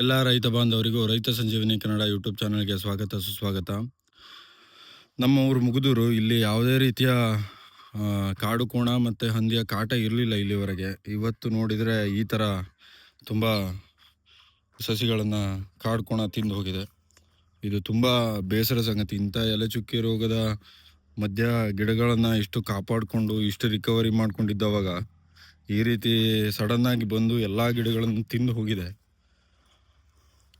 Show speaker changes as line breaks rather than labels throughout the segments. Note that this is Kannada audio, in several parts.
ಎಲ್ಲ ರೈತ ಬಾಂಧವರಿಗೂ, ರೈತ ಸಂಜೀವಿನಿ ಕನ್ನಡ ಯೂಟ್ಯೂಬ್ ಚಾನಲ್ಗೆ ಸ್ವಾಗತ, ಸುಸ್ವಾಗತ. ನಮ್ಮ ಊರು ಮುಗುದೂರು, ಇಲ್ಲಿ ಯಾವುದೇ ರೀತಿಯ ಕಾಡು ಕೋಣ ಮತ್ತು ಹಂದಿಯ ಕಾಟ ಇರಲಿಲ್ಲ ಇಲ್ಲಿವರೆಗೆ. ಇವತ್ತು ನೋಡಿದರೆ ಈ ಥರ ತುಂಬ ಸಸಿಗಳನ್ನು ಕಾಡು ಕೋಣ ತಿಂದು ಹೋಗಿದೆ. ಇದು ತುಂಬ ಬೇಸರ ಸಂಗತಿ. ಇಂಥ ಎಲೆ ಚುಕ್ಕಿ ರೋಗದ ಮಧ್ಯ ಗಿಡಗಳನ್ನು ಇಷ್ಟು ಕಾಪಾಡಿಕೊಂಡು, ಇಷ್ಟು ರಿಕವರಿ ಮಾಡ್ಕೊಂಡಿದ್ದವಾಗ ಈ ರೀತಿ ಸಡನ್ನಾಗಿ ಬಂದು ಎಲ್ಲ ಗಿಡಗಳನ್ನು ತಿಂದು ಹೋಗಿದೆ.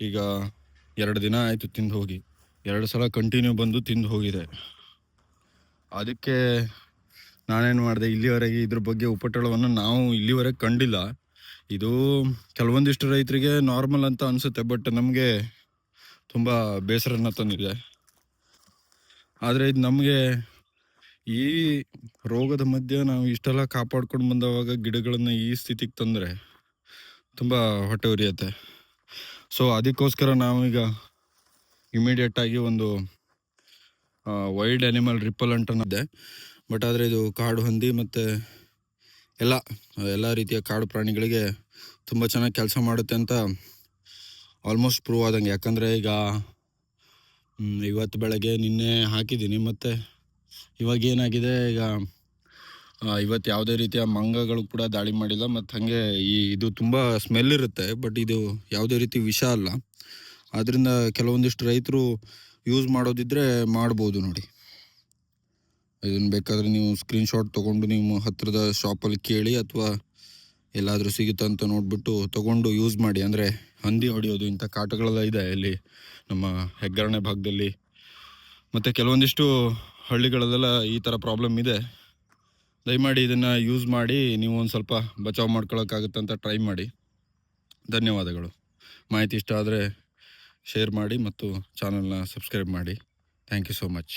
ಈಗ ಎರಡು ದಿನ ಆಯಿತು ತಿಂದು ಹೋಗಿ. ಎರಡು ಸಲ ಕಂಟಿನ್ಯೂ ಬಂದು ತಿಂದು ಹೋಗಿದೆ. ಅದಕ್ಕೆ ನಾನೇನು ಮಾಡಿದೆ, ಇಲ್ಲಿವರೆಗೆ ಇದ್ರ ಬಗ್ಗೆ ಉಪಟಳವನ್ನು ನಾವು ಇಲ್ಲಿವರೆಗೆ ಕಂಡಿಲ್ಲ. ಇದು ಕೆಲವೊಂದಿಷ್ಟು ರೈತರಿಗೆ ನಾರ್ಮಲ್ ಅಂತ ಅನಿಸುತ್ತೆ ಬಟ್ ನಮಗೆ ತುಂಬ ಬೇಸರನ ತಂದಿದೆ. ಆದರೆ ಇದು ನಮಗೆ ಈ ರೋಗದ ಮಧ್ಯೆ ನಾವು ಇಷ್ಟೆಲ್ಲ ಕಾಪಾಡ್ಕೊಂಡು ಬಂದವಾಗ ಗಿಡಗಳನ್ನು ಈ ಸ್ಥಿತಿಗೆ ತಂದರೆ ತುಂಬ ಹೊಟ್ಟೆ ಉರಿಯುತ್ತೆ. ಸೊ ಅದಕ್ಕೋಸ್ಕರ ನಾವೀಗ ಇಮಿಡಿಯೇಟ್ ಆಗಿ ಒಂದು ವೈಲ್ಡ್ ಅನಿಮಲ್ ರಿಪಲ್ ಅಂತ ಇದೆ. ಬಟ್ ಆದರೆ ಇದು ಕಾಡು ಹಂದಿ ಮತ್ತು ಎಲ್ಲ ಎಲ್ಲ ರೀತಿಯ ಕಾಡು ಪ್ರಾಣಿಗಳಿಗೆ ತುಂಬ ಚೆನ್ನಾಗಿ ಕೆಲಸ ಮಾಡುತ್ತೆ ಅಂತ ಆಲ್ಮೋಸ್ಟ್ ಪ್ರೂವ್ ಆದಂಗೆ. ಯಾಕಂದರೆ ಈಗ ಇವತ್ತು ಬೆಳಗ್ಗೆ ನಿನ್ನೆ ಹಾಕಿದ್ದೀನಿ, ಮತ್ತು ಇವಾಗ ಏನಾಗಿದೆ, ಈಗ ಇವತ್ತು ಯಾವುದೇ ರೀತಿಯ ಮಂಗಗಳು ಕೂಡ ದಾಳಿ ಮಾಡಿಲ್ಲ. ಮತ್ತು ಹಾಗೆ ಈ ಇದು ತುಂಬ ಸ್ಮೆಲ್ ಇರುತ್ತೆ ಬಟ್ ಇದು ಯಾವುದೇ ರೀತಿ ವಿಷ ಅಲ್ಲ. ಆದ್ದರಿಂದ ಕೆಲವೊಂದಿಷ್ಟು ರೈತರು ಯೂಸ್ ಮಾಡೋದಿದ್ರೆ ಮಾಡ್ಬೋದು ನೋಡಿ. ಇದನ್ನು ಬೇಕಾದರೆ ನೀವು ಸ್ಕ್ರೀನ್ಶಾಟ್ ತೊಗೊಂಡು ನಿಮ್ಮ ಹತ್ತಿರದ ಶಾಪಲ್ಲಿ ಕೇಳಿ ಅಥವಾ ಎಲ್ಲಾದರೂ ಸಿಗುತ್ತಾ ಅಂತ ನೋಡಿಬಿಟ್ಟು ತೊಗೊಂಡು ಯೂಸ್ ಮಾಡಿ. ಅಂದರೆ ಹಂದಿ ಹೊಡೆಯೋದು ಇಂಥ ಕಾಟಗಳೆಲ್ಲ ಇದೆ ಇಲ್ಲಿ ನಮ್ಮ ಹೆಗ್ಗರಣೆ ಭಾಗದಲ್ಲಿ. ಮತ್ತು ಕೆಲವೊಂದಿಷ್ಟು ಹಳ್ಳಿಗಳಲ್ಲೆಲ್ಲ ಈ ಥರ ಪ್ರಾಬ್ಲಮ್ ಇದೆ. ದಯಮಾಡಿ ಇದನ್ನು ಯೂಸ್ ಮಾಡಿ ನೀವು ಒಂದು ಸ್ವಲ್ಪ ಬಚಾವ್ ಮಾಡ್ಕೊಳ್ಳೋಕ್ಕಾಗುತ್ತೆ ಅಂತ ಟ್ರೈ ಮಾಡಿ. ಧನ್ಯವಾದಗಳು. ಮಾಹಿತಿ ಇಷ್ಟ ಆದರೆ ಶೇರ್ ಮಾಡಿ ಮತ್ತು ಚಾನಲ್ನ ಸಬ್ಸ್ಕ್ರೈಬ್ ಮಾಡಿ. Thank you so much